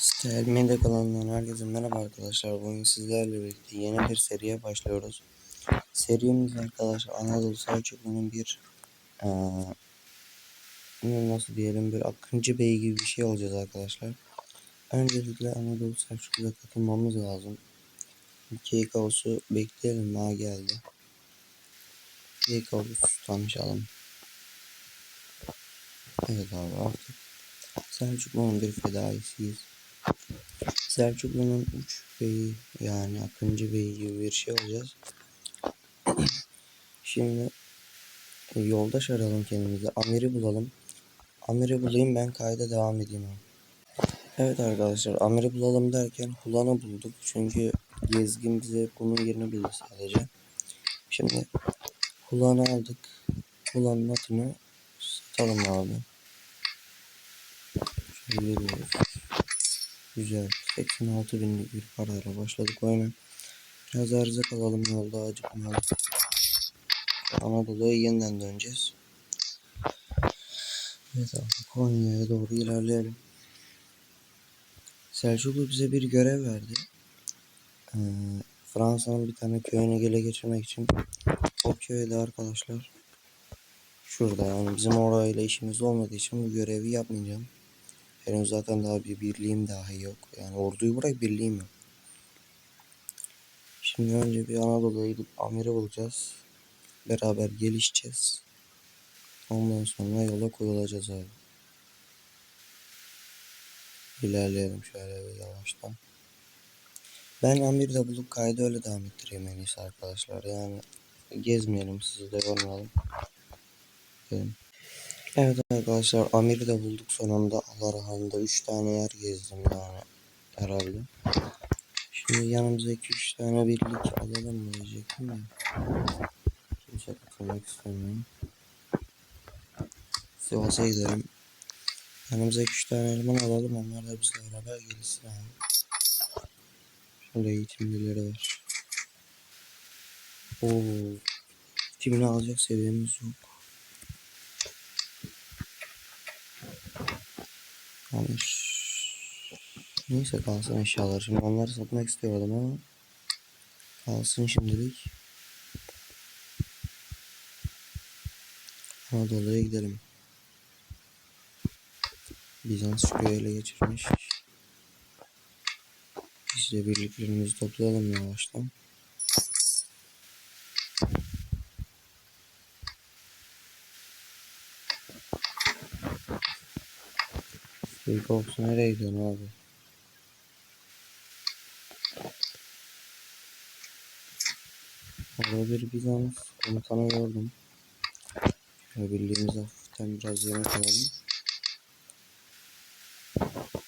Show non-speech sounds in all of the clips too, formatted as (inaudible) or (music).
Stel Medya kanalından herkese merhaba arkadaşlar. Bugün sizlerle birlikte yeni bir seriye başlıyoruz. Serimiz arkadaşlar Anadolu Selçuklu'nun bir eee, nasıl diyelim bir Akıncı Bey gibi bir şey olacağız arkadaşlar. Öncelikle Anadolu Selçuklu'ya katılmamız lazım. İki kaosu bekleyelim daha geldi. İki kaosu tanışalım. Evet abi artık Selçuklu'nun bir fedaisiyiz. Selçuklu'nun uç beyi yani Akıncı Bey gibi bir şey olacağız. (clears throat) Şimdi e, yoldaş arayalım kendimize. Amir'i bulalım. Amir'i bulayım ben kayda devam edeyim abi. Evet arkadaşlar Amir'i bulalım derken Hulan'ı bulduk. Çünkü Gezgin bize bunun yerini bildi sadece. Şimdi Hulan'ı aldık. Hulan'ın atını satalım abi. Şöyle veriyoruz. Güzel. 86 binlik bir parayla başladık oyuna. Biraz erzak alalım yolda acıkmayalım. Anadolu'ya yeniden döneceğiz. Evet abi Konya'ya doğru ilerleyelim. Selçuklu bize bir görev verdi. Ee, Fransa'nın bir tane köyünü ele geçirmek için o köyde arkadaşlar şurada yani bizim orayla işimiz olmadığı için bu görevi yapmayacağım. Henüz zaten daha bir birliğim dahi yok. Yani orduyu bırak birliğim yok. Şimdi önce bir Anadolu'ya gidip Amir'i bulacağız. Beraber gelişeceğiz. Ondan sonra yola koyulacağız abi. İlerleyelim şöyle bir yavaştan. Ben Amir'de bulup kaydı öyle devam ettireyim en iyisi arkadaşlar. Yani gezmeyelim sizi de yormayalım. Gidelim. Evet arkadaşlar Amir'i de bulduk sonunda. Alarhan'da 3 tane yer gezdim yani herhalde. Şimdi yanımıza 2-3 tane birlik alalım mı diyecektim de. Kimse katılmak istemiyorum. Sivas'a gidelim. Yanımıza 2-3 tane eleman alalım onlar da bizle beraber gelsin abi. Şöyle eğitimlileri var. Oo. Eğitimini alacak seviyemiz yok. Amir. Neyse kalsın eşyalar. Şimdi onları satmak istiyordum ama kalsın şimdilik. Anadolu'ya gidelim. Bizans köyü ele geçirmiş. Biz de birliklerimizi toplayalım yavaştan. Jacobs nereye gidiyorsun abi? Orada bir Bizans komutanı gördüm. Şöyle birliğimize hafiften biraz yemek alalım.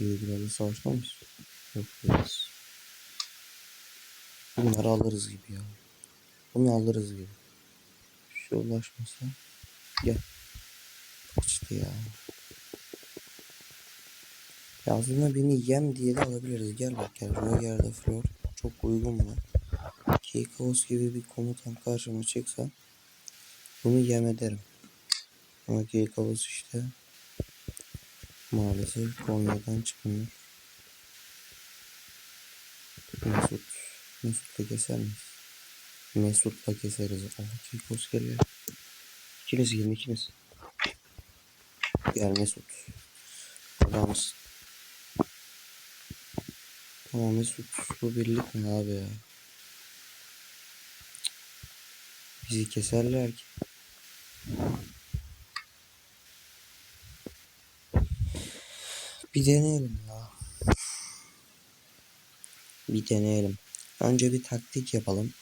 Büyüklerle savaşta mıyız? Yok değiliz. Bunları alırız gibi ya. Bunu alırız gibi. Şu ulaşmasa. Gel. Kaçtı ya. Ya aslında beni yem diye de alabiliriz. Gel bak gel. Roger'de Flor. Çok uygun buna. Keykos gibi bir komutan karşıma çıksa bunu yem ederim. Ama Keykos işte maalesef Konya'dan çıkmıyor. Mesut. Mesut'la keser miyiz? Mesut'la keseriz. Aa, Keykos geliyor. İkiniz gelin ikiniz. Gel Mesut. Adamsın. Tamam Mesut bu birlik mi abi ya? Bizi keserler ki. Bir deneyelim ya. Bir deneyelim. Önce bir taktik yapalım.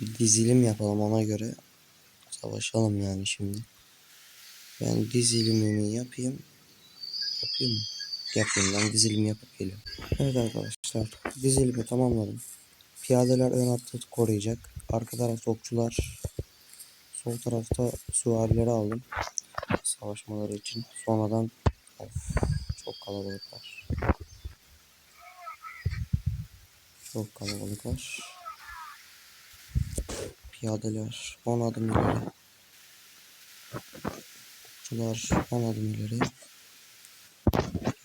Bir dizilim yapalım ona göre. Savaşalım yani şimdi. Ben dizilimimi yapayım. Yapayım mı? Yapayım ben dizilimi yapıp geliyorum. Evet arkadaşlar dizilimi tamamladım. Piyadeler ön hattı koruyacak. Arka tarafta okçular. Sol tarafta süvarileri aldım. Savaşmaları için. Sonradan of, çok kalabalıklar. Çok kalabalıklar. Piyadeler 10 adım ileri. Okçular 10 adım ileri.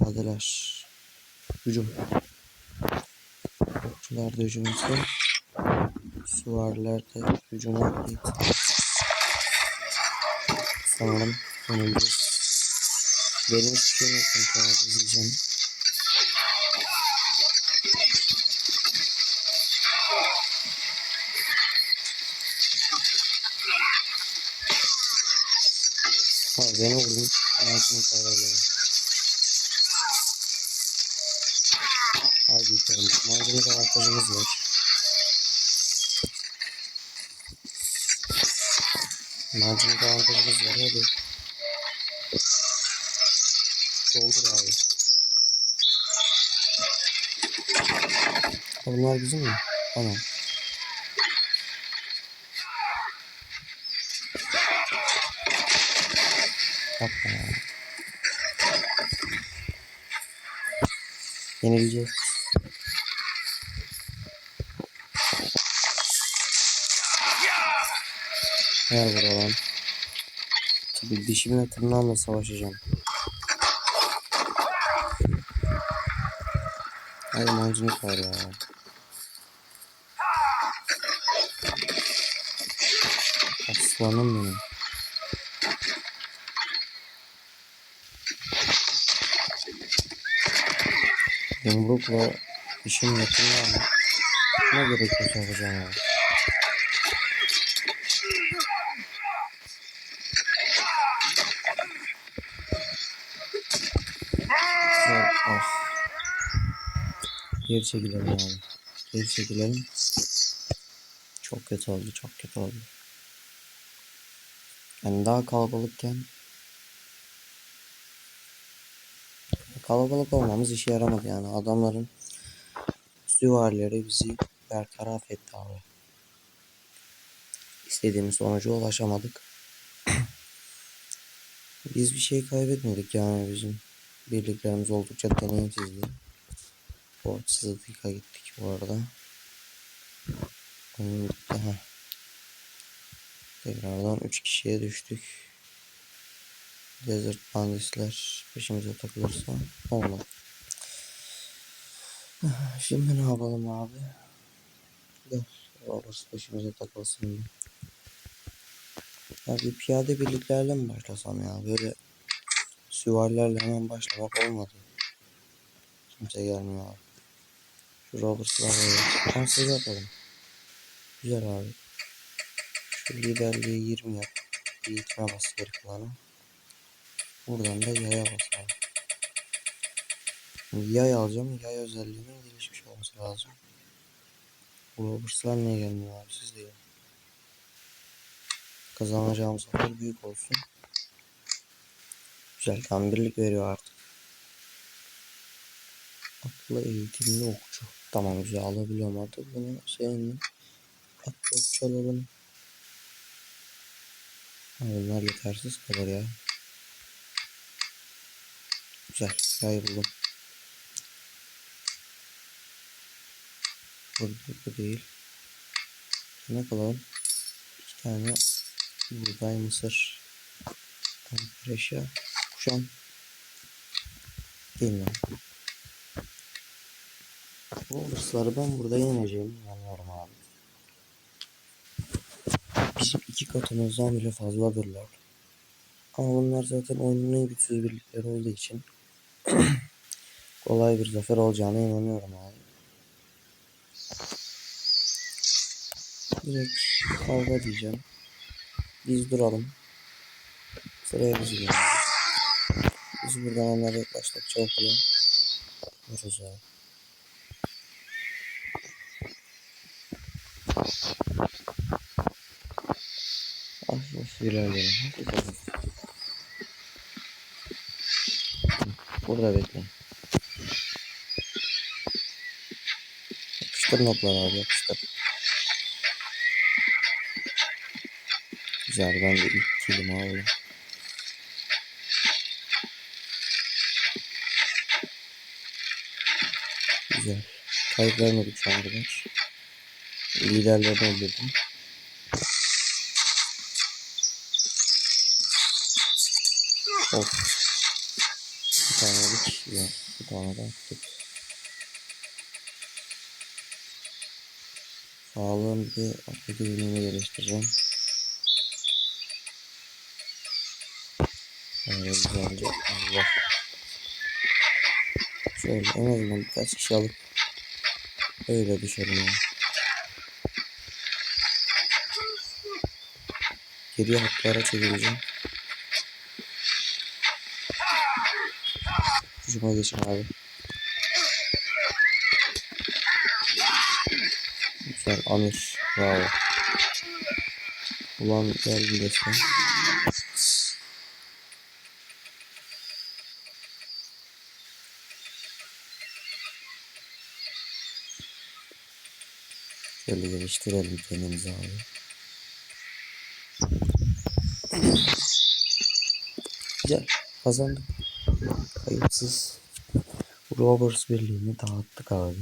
Piyadeler Hücum. Okçular da hücum etsin. Süvariler de hücuma. Sanırım yenileceğiz. Benim. Ben tamam izleyeceğim. Ha beni vurdun. Ağzını kararlı. Hadi bakalım. Malzeme avantajımız var. Malzeme avantajımız var hadi. Doldur abi. Bunlar bizim mi? Tamam. Yapma ya. Yenileceğiz. Gel buraya lan. Tabii dişimle tırnağımla savaşacağım. Hadi mancınık var ya. Aslanım benim. Yumrukla işim yakınlar mı? Ne gerekiyorsa yapacağım ya. Geri çekilelim abi. Geri çekilelim. Çok kötü oldu, çok kötü oldu. Yani daha kalabalıkken kalabalık olmamız işe yaramadı yani adamların süvarileri bizi bertaraf etti abi. İstediğimiz sonuca ulaşamadık. Biz bir şey kaybetmedik yani bizim birliklerimiz oldukça deneyimsizdi. Borçsızlık'a gittik bu arada. Oyun bitti ha. Tekrardan 3 kişiye düştük. Desert Bandits'ler peşimize takılırsa olmaz. Şimdi ne yapalım abi? Gel. Roberts peşimize takılsın. Ya bir piyade birliklerle mi başlasam ya? Böyle süvarilerle hemen başlamak olmadı. Kimse gelmiyor abi. Şu Roberts'lar böyle. Kansız yapalım. Güzel abi. Şu liderliği 20 yap. Bir itme bas geri kalanı. Buradan da yaya bas abi. Yay alacağım. Yay özelliğinin gelişmiş olması lazım. Bu Roberts'lar niye gelmiyor abi? Siz de gelin. Kazanacağım zafer büyük olsun. Güzel tam birlik veriyor artık. Akıllı eğitimli okçu. Tamam güzel alabiliyorum artık bunu. Senin akıllı okçu alalım. Ha, Bunlar yetersiz kalır ya. Güzel. Yay buldum. Bu, bu, değil. Ne kalalım? İki tane buğday mısır. Kompreşa. Kuşan. Bilmiyorum. Bu hırsları ben burada yeneceğim. inanıyorum abi. Bizim iki katımızdan bile fazladırlar. Ama bunlar zaten oyunun en güçsüz birlikleri olduğu için (clears throat) kolay bir zafer olacağına inanıyorum abi. Direkt kavga diyeceğim. Biz duralım. Sıraya biz gidelim. Biz buradan onlara yaklaştıkça okula vururuz abi. Hafif hafif ilerleyelim. Burada bekleyin. Yapıştır notları abi yapıştır. Güzel ben de ilk kilimi alayım. Güzel. Kayıp vermedik an kadar liderlerini öldürdüm. Of. Bir tane aldık. Ya, bir tane daha attık. Sağlığın bir atlık ürününü geliştireceğim. Ee, öyle güzelce. Allah. Şöyle en azından birkaç kişi alıp öyle düşelim ya. Yani. Geriye hatlara çevireceğim. Hücuma geçin abi. Güzel Amir. Bravo. Ulan gel bir de sen. Şöyle geliştirelim kendimizi abi. Güzel. Kazandık. Kayıtsız. Robbers birliğini dağıttık abi.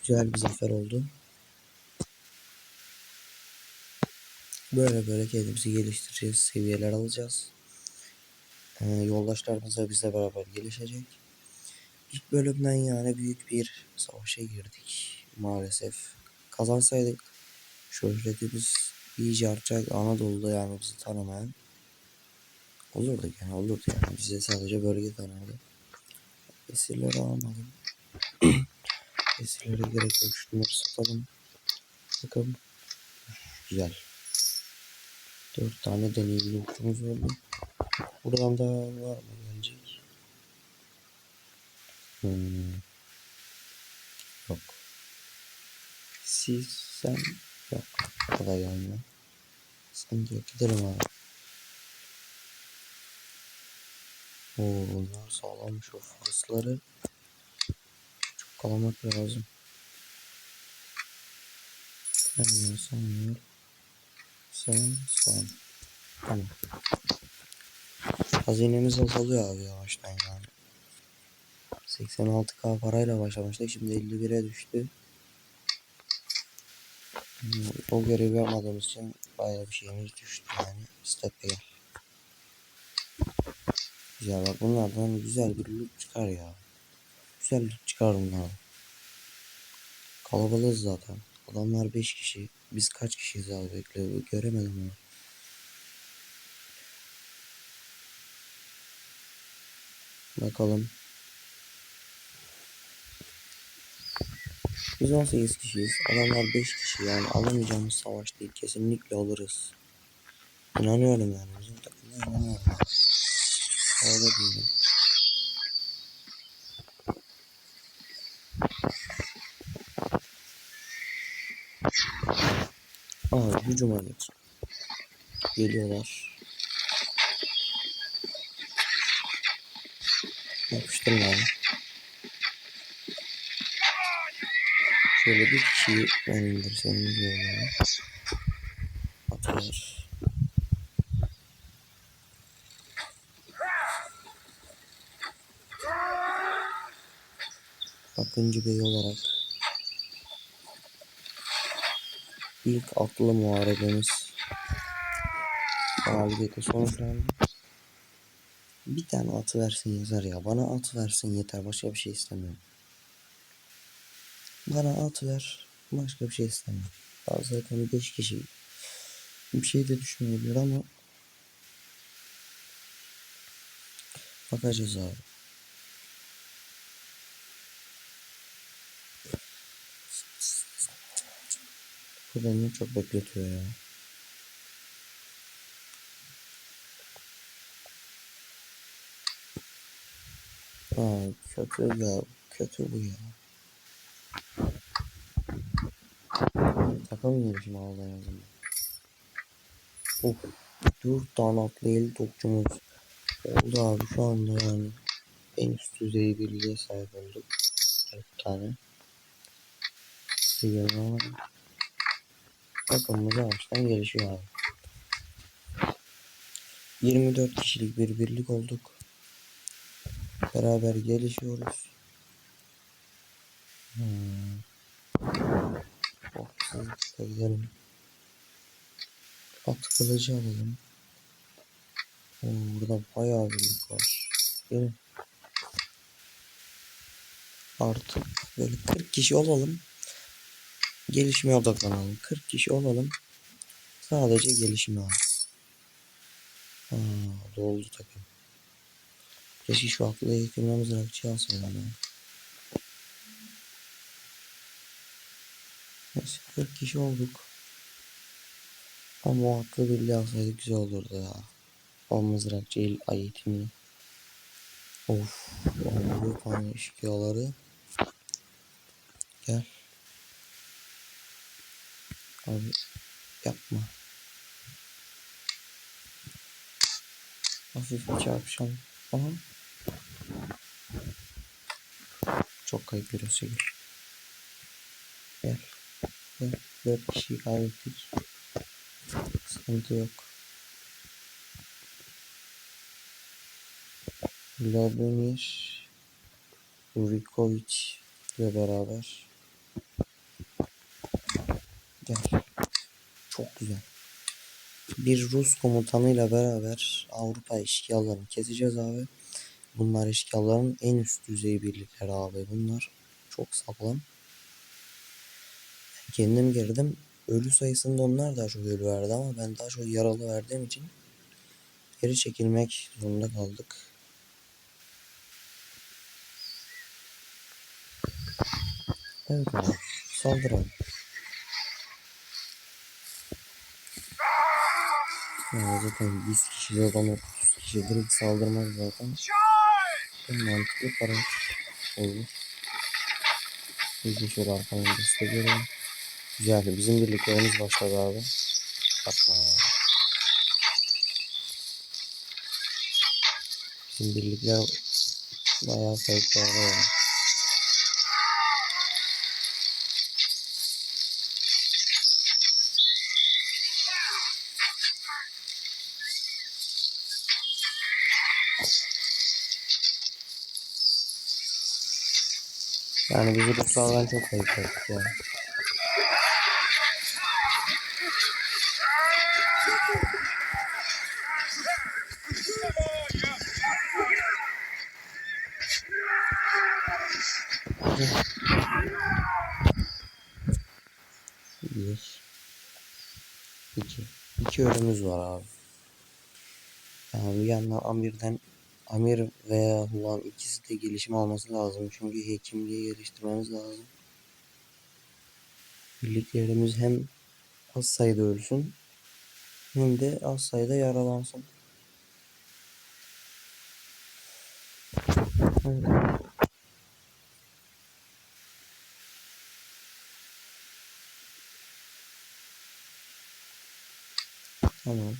Güzel bir zafer oldu. Böyle böyle kendimizi geliştireceğiz. Seviyeler alacağız. Ee, yoldaşlarımız da bizle beraber gelişecek. İlk bölümden yani büyük bir savaşa girdik. Maalesef. Kazansaydık şöhretimiz iyice artacak. Anadolu'da yani bizi tanımayan olurdu yani olurdu yani. Bize sadece bölge tanırdı. Esirleri almadım. (clears throat) Esirlere gerek yok. Şunları satalım. Bakalım. Güzel. Dört tane deneyimli uçumuz oldu. Buradan da var mı gelecek? Hmm. Yok. Siz sen yok. O da gelmiyor. Sen diyor gidelim abi. Oo bunlar sağlammış o fırsları. Çok kalamak lazım. Sen sen sen sen. Tamam. Hazinemiz azalıyor abi yavaştan yani. 86k parayla başlamıştık. Şimdi 51'e düştü. O görevi yapmadığımız için bayağı bir şeyimiz düştü yani. Step'e. Güzel bak bunlardan güzel bir loot çıkar ya. Güzel loot çıkar bunlardan. Kalabalığız zaten. Adamlar 5 kişi. Biz kaç kişiyiz abi bekle. Göremedim onu. Bakalım. Biz 18 kişiyiz. Adamlar 5 kişi yani alamayacağımız savaş değil. Kesinlikle alırız. İnanıyorum yani. Bizim takımda inanıyorum. Öyle değilim. Aa hücuma geç. Geliyorlar. Yapıştırın abi. Şöyle bir kişiyi ben indirsem diyorum ya. Atıyor. Akıncı Bey olarak ilk atlı muharebemiz galibiyete sonuçlandı. Bir tane atı versin yeter ya. Bana at versin yeter. Başka bir şey istemiyorum. Bana at ver. Başka bir şey istemiyorum. Daha zaten 5 kişi. Bir şey de düşünmeyebilir ama bakacağız abi. Bu beni çok bekletiyor ya. Aa, kötü ya. Kötü bu ya. Takım gelişimi aldı en azından. Of. Dört tane atlı el topçumuz oldu abi şu anda yani. En üst düzey birliğe sahip olduk. Dört tane. Sigaram ama takımımız yavaştan gelişiyor abi. 24 kişilik bir birlik olduk. Beraber gelişiyoruz. Hmm. Hızlıca gidelim. At kılıcı alalım. Oo, burada bayağı birlik var. Gelin. Artık böyle 40 kişi olalım. Gelişime odaklanalım. 40 kişi olalım. Sadece gelişime al. Ha, doldu takım. Keşke şu aklı eğitimle mızrakçı alsaydım ya. Neyse 40 kişi olduk. Ama o aklı birliği alsaydık güzel olurdu ya. O mızrakçı el eğitimini. Of. Vallahi kan eşkıyaları. Gel. Abi yapma. Hafif bir çarpışalım. Aha. Çok kayıp bir Gel. Gel. Dört kişiyi kaybettik. Sıkıntı yok. Vladimir Urikovic ile beraber. Gel. Çok güzel. Bir Rus komutanıyla beraber Avrupa işgallarını keseceğiz abi. Bunlar işgalların en üst düzey birlikleri abi bunlar. Çok sağlam. Kendim girdim. Ölü sayısında onlar daha çok ölü verdi ama ben daha çok yaralı verdiğim için geri çekilmek zorunda kaldık. Evet abi. Saldıralım. Ya zaten 100 kişi oradan 30 kişi direkt saldırmaz zaten. En mantıklı para olur. Biz de şöyle arkadan destek verelim. Güzel. Bizim birliklerimiz başladı abi. Yapma ya. Bizim birlikler bayağı kayıplarda ya. Yani biz Ruslardan çok kayıp ettik ya. Bir. iki. İki ölümümüz var abi. Yani bir yandan Amir'den Amir veya Huan ikisi de gelişim alması lazım. Çünkü hekimliği geliştirmemiz lazım. Birliklerimiz hem az sayıda ölsün hem de az sayıda yaralansın. Evet. Tamam.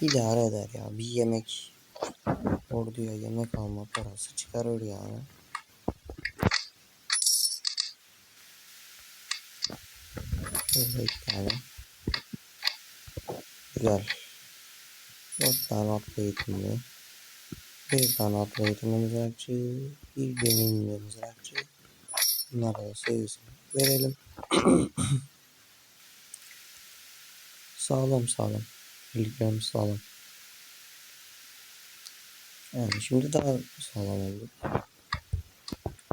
İdare eder ya. Bir yemek orduya yemek alma parası çıkarır yani. Şöyle iki tane. Güzel. Dört tane atlı eğitimli. Bir tane atlı eğitimli mızrakçı. Bir deneyimli mızrakçı. Bunlara da sevgisini verelim. (clears throat) sağlam sağlam. Birliklerimiz sağlam. Yani şimdi daha sağlam oldu.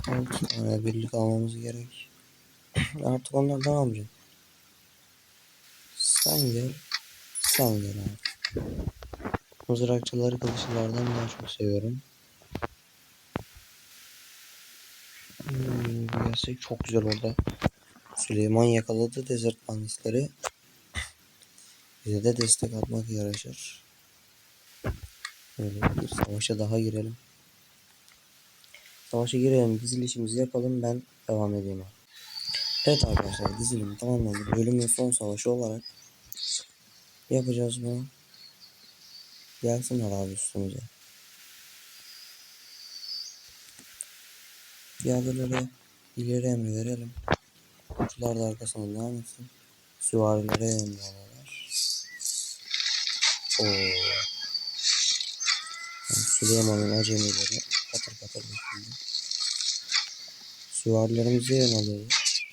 6 tane birlik almamız gerek. (clears throat) Artık onlardan almayacağım. Sen gel. Sen gel abi. Mızrakçıları kılıçlardan daha çok seviyorum. Hmm, çok güzel orada. Süleyman yakaladı desert banditleri. Bize de destek atmak yaraşır. Böyle bir savaşa daha girelim. Savaşa girelim. Dizilişimizi yapalım. Ben devam edeyim. Evet arkadaşlar dizilim tamamlandı. Bölümün son savaşı olarak yapacağız bunu. Gelsinler abi üstümüze. Piyadelere ileri emri verelim. Okçular da arkasından devam etsin. Süvarilere emri alırlar. Oo. Yani Süleyman'ın acemileri patır patır bakıyor. Süvarilerimizi yer alıyoruz.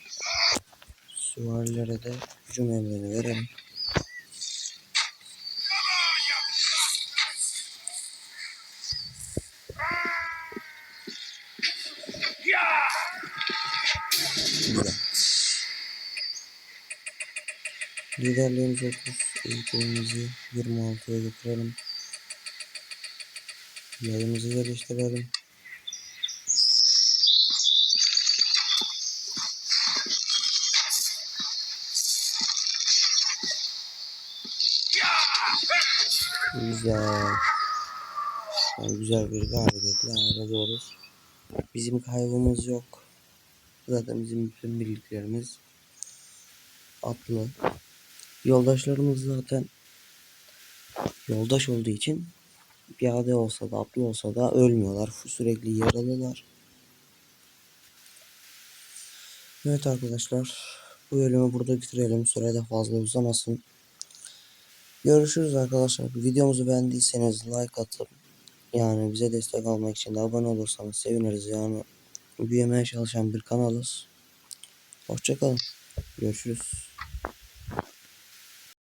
Süvarilere de hücum emrini verelim. Güzel. Liderliğimiz. Eğitimimizi 26'ya getirelim. Yayımızı geliştirelim. Güzel. Yani güzel bir galibiyetle ayrılıyoruz. Bizim kaybımız yok. Zaten bizim bütün birliklerimiz atlı. Yoldaşlarımız zaten yoldaş olduğu için piyade olsa da atlı olsa da ölmüyorlar. Sürekli yaralılar. Evet arkadaşlar. Bu bölümü burada bitirelim. Süre de fazla uzamasın. Görüşürüz arkadaşlar. Videomuzu beğendiyseniz like atıp yani bize destek olmak için de abone olursanız seviniriz. Yani büyümeye çalışan bir kanalız. Hoşçakalın. Görüşürüz.